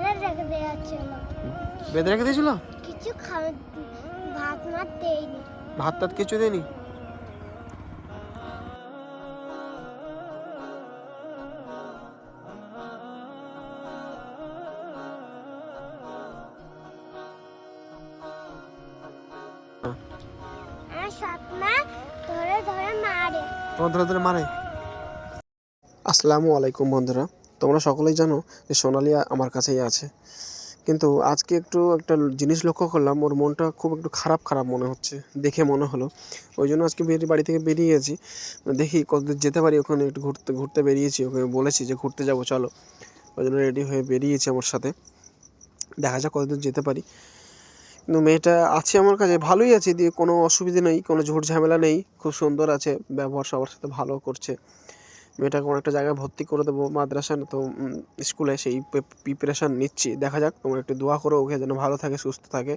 বেড়ে রেখে দেওয়া বেঁধে রেখে দিয়েছিল? কিছু খাওয়া ভাত মাত দেয়নি। ভাত টাত কিছু দেয়নি? আমার ধরে ধরে মারে। তোমার ধরে ধরে মারে। আসসালামু আলাইকুম বন্ধুরা। তোমরা সকলেই জানো যে সোনালি আমার কাছেই আছে। কিন্তু আজকে একটু একটা জিনিস লক্ষ্য করলাম, ওর মনটা খুব একটু খারাপ খারাপ মনে হচ্ছে, দেখে মনে হলো। ওই জন্য আজকে বেরিয়ে বাড়ি থেকে বেরিয়েছি দেখি কতদূর যেতে পারি, ওখানে একটু ঘুরতে ঘুরতে বেরিয়েছি, ওকে বলেছি যে ঘুরতে যাব, চলো। ওই জন্য রেডি হয়ে বেরিয়েছি আমার সাথে। দেখা যাক কতদূর যেতে পারি। কিন্তু মেয়েটা আছে আমার কাছে, ভালোই আছে, দিয়ে কোনো অসুবিধে নেই, কোনো ঝুট ঝামেলা নেই, খুব সুন্দর আছে, ব্যবহার সবার সাথে ভালো করছে। মেয়েটাকে কোনো একটা জায়গায় ভর্তি করে দেবো মাদ্রাসা তো স্কুলে সেই প্রিপারেশান নিচ্ছি। দেখা যাক, তোমরা একটু দোয়া করো, ওকে যেন ভালো থাকে, সুস্থ থাকে।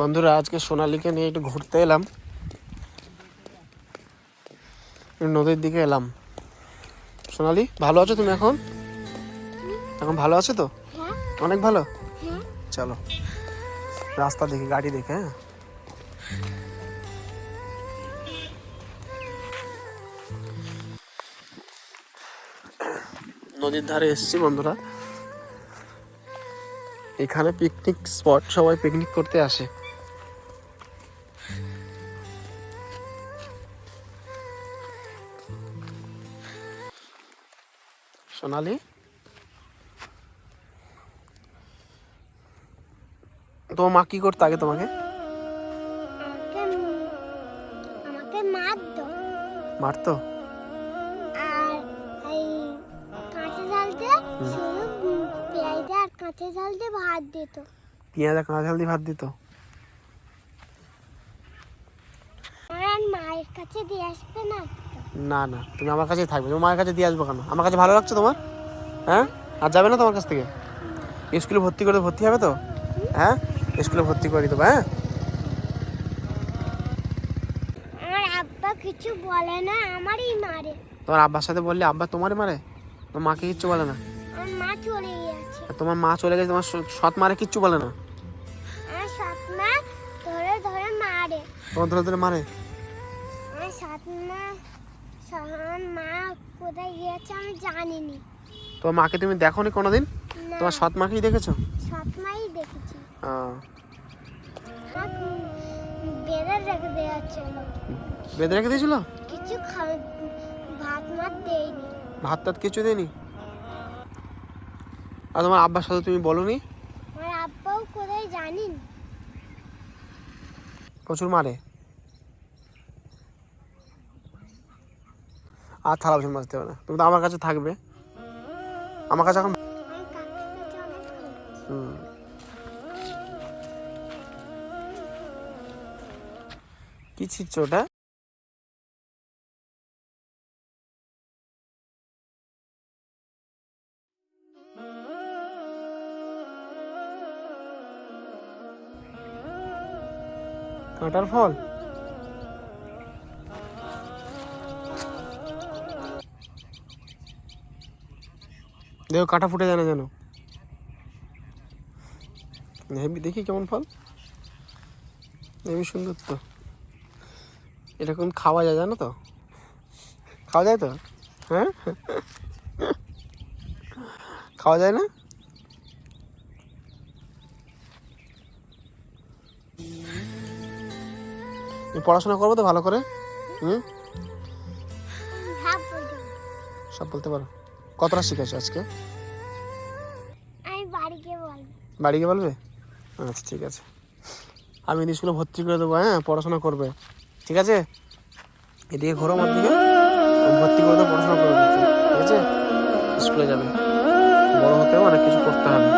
বন্ধুরা, আজকে সোনালীকে নিয়ে একটু ঘুরতে এলাম। নদীর দিকে এলাম। সোনালি ভালো আছো তুমি এখন? এখন ভালো আছো তো? হ্যাঁ। অনেক ভালো? হ্যাঁ। চলো রাস্তা দেখে গাড়ি দেখে হ্যাঁ? নদীর ধারে এসেছি বন্ধুরা। এখানে পিকনিক স্পট সবাই পিকনিক করতে আসে। সোনালি। তোমার মা কি করতো আগে তোমাকে? আমাকে মারতো। মারতো? কাঁচা দিয়ে পেঁয়াজ আর কাঁচা দিয়ে ভাত দিত। পেঁয়াজ আর কাঁচা ঝাল দিয়ে ভাত দিত? আর মায়ের কাছে দিয়ে আসবে না। না না তুমি আমার কাছেই থাকবে। তোমার মায়ের কাছে দিয়ে আসব কেন? আমার কাছে ভালো লাগছে তোমার? হ্যাঁ? আর যাবে না তোমার কাছ থেকে? স্কুলে ভর্তি করে ভর্তি হবে তো? হ্যাঁ? স্কুলে ভর্তি করে দেবো হ্যাঁ? আমার আব্বা কিছু বলে না আমারই মারে। তোমার আব্বার সাথে বললে আব্বা তোমারই মারে? তোমার মাকে কিচ্ছু বলে না? আমার মা চলে আর তোমার মা চলে গেছে তোমার সৎ মারে কিচ্ছু বলে না? আমার সৎ মা ধরে ধরে মারে। তোমার ধরে ধরে মারে? আমার সৎ মা মা কোথায় গিয়েছে আমি জানিনি। তোমার মাকে তুমি দেখো নি। কোনোদিন তোমার সৎ মাকেই দেখেছ? সৎ মাই দেখেছি। আহ, আমার রেখে দেওয়া ছিল বেঁধে রেখে দিয়েছিল? কিছু ভাত মাত দেয়নি। ভাত টাত কিছু দেয়নি? আর তোমার আব্বার সাথে তুমি বলনি? আমার আব্বাও কোথায় জানিন? প্রচুর মারে। আর থালা বাসন মাজতে হবে না। তুমি তো আমার কাছে থাকবে। আমার কাছে এখন। কি ছিটছে ওটা? কাঁটার ফল? দেখো কাঁটা ফুটে যায় না যেন। হেবি দেখি কেমন ফল। হেবি সুন্দর তো। এটা কোন খাওয়া যায় জানো তো? খাওয়া যায় তো? হ্যাঁ? খাওয়া যায় না? পড়াশোনা করব তো ভালো করে? হুম? সব বলতে পারো। কতটা শিখেছো আজকে? আমি বাড়ি গিয়ে বলব। বাড়ি গিয়ে বলবে? আচ্ছা ঠিক আছে। আমি স্কুলে ভর্তি করে দেবো হ্যাঁ পড়াশোনা করবে। ঠিক আছে? এদিকে ঘোরো আমার দিকে। ভর্তি করে দেবো পড়াশোনা করবে। ঠিক আছে? স্কুলে যাবে। বড় হতেও অনেক কিছু করতে হবে।